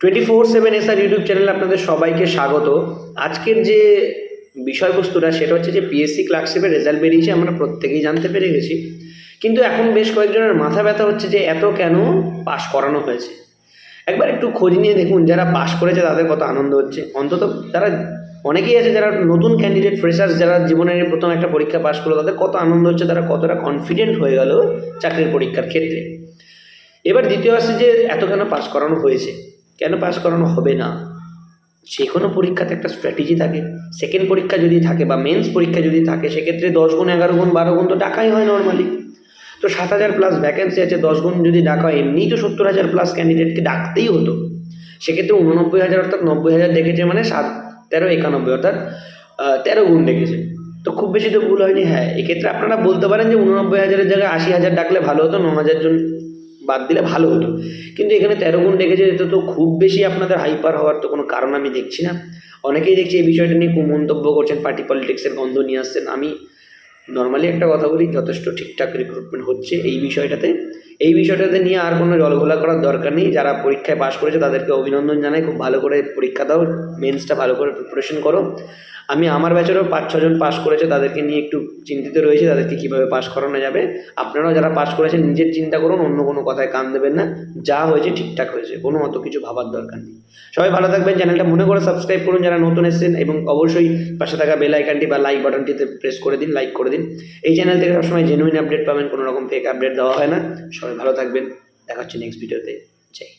Twenty four seven S R YouTube চ্যানেলে আপনাদের সবাইকে স্বাগত। আজকের যে বিষয়বস্তুটা, সেটা হচ্ছে যে পিএসসি ক্লার্কশিপের রেজাল্ট বেরিয়েছে, আমরা প্রত্যেকেই জানতে পেরে গেছি। কিন্তু এখন বেশ কয়েকজনের মাথা ব্যথা হচ্ছে যে এত কেন পাশ করানো হয়েছে। একবার একটু খোঁজ নিয়ে দেখুন, যারা পাশ করেছে তাদের কত আনন্দ হচ্ছে। অন্তত তারা, অনেকেই আছে যারা নতুন ক্যান্ডিডেট ফ্রেশার্স যারা জীবনের প্রথম একটা পরীক্ষা পাশ করল, তাদের কত আনন্দ হচ্ছে, তারা কতটা কনফিডেন্ট হয়ে গেল চাকরির পরীক্ষার ক্ষেত্রে। এবার দ্বিতীয় আসছে যে এত কেন পাস করানো হয়েছে। কেন পাস করানো হবে না? যে কোনো পরীক্ষাতে একটা স্ট্র্যাটেজি থাকে। সেকেন্ড পরীক্ষা যদি থাকে বা মেন্স পরীক্ষা যদি থাকে, সেক্ষেত্রে দশ গুণ, এগারো গুণ, বারো গুণ তো ডাকাই হয় নর্মালি তো সাত হাজার প্লাস ভ্যাকেন্সি আছে, দশ গুণ যদি ডাকা হয় এমনিই তো সত্তর হাজার প্লাস ক্যান্ডিডেটকে ডাকতেই হতো। সেক্ষেত্রে উননব্বই হাজার অর্থাৎ নব্বই হাজার ডেকেছে মানে সাত, তেরো, একানব্বই, অর্থাৎ তেরো গুণ ডেকেছে তো খুব বেশি তো ভুল হয়নি হ্যাঁ এক্ষেত্রে আপনারা বলতে পারেন যে উননব্বই হাজারের জায়গায় আশি হাজার ডাকলে ভালো হতো ন হাজার জন বাদ দিলে ভালো হতো। কিন্তু এখানে তেরো গুণ রেখেছে, এতে তো খুব বেশি আপনাদের হাইপার হওয়ার তো কোনো কারণ আমি দেখছি না। অনেকেই দেখছি এই বিষয়টা নিয়ে কুমন্তব্য করছেন পার্টি পলিটিক্সের গন্ধ নিয়ে আসছেন। আমি নর্মালি একটা কথা বলি, যথেষ্ট ঠিকঠাক রিক্রুটমেন্ট হচ্ছে এই বিষয়টাতে। এই বিষয়টাতে নিয়ে আর কোনো জলঘোলা করার দরকার নেই। যারা পরীক্ষায় পাশ করেছে, তাদেরকে অভিনন্দন জানাই। খুব ভালো করে পরীক্ষা দাও মেন্সটা ভালো করে প্রিপারেশন করো। আমি আমার ব্যাচেরও পাঁচ ছজন পাস করেছে, তাদেরকে নিয়ে একটু চিন্তিত রয়েছে, তাদেরকে কীভাবে পাস করানো যাবে। আপনারাও যারা পাস করেছেন, নিজের চিন্তা করুন, অন্য কোনো কথায় কান দেবেন না। যা হয়েছে, ঠিকঠাক হয়েছে, কোনো অত কিছু ভাবার দরকার নেই। সবাই ভালো থাকবেন চ্যানেলটা মনে করে সাবস্ক্রাইব করুন, যারা নতুন এসেছেন, এবং অবশ্যই পাশে থাকা বেল আইকনটি বা লাইক বাটনটিতে প্রেস করে দিন লাইক করে দিন। এই চ্যানেল থেকে সবসময় জেনুইন আপডেট পাবেন, কোনো রকম ফেক আপডেট দেওয়া হয় না। সবাই ভালো থাকবেন। দেখা হচ্ছে নেক্সট ভিডিওতে যাই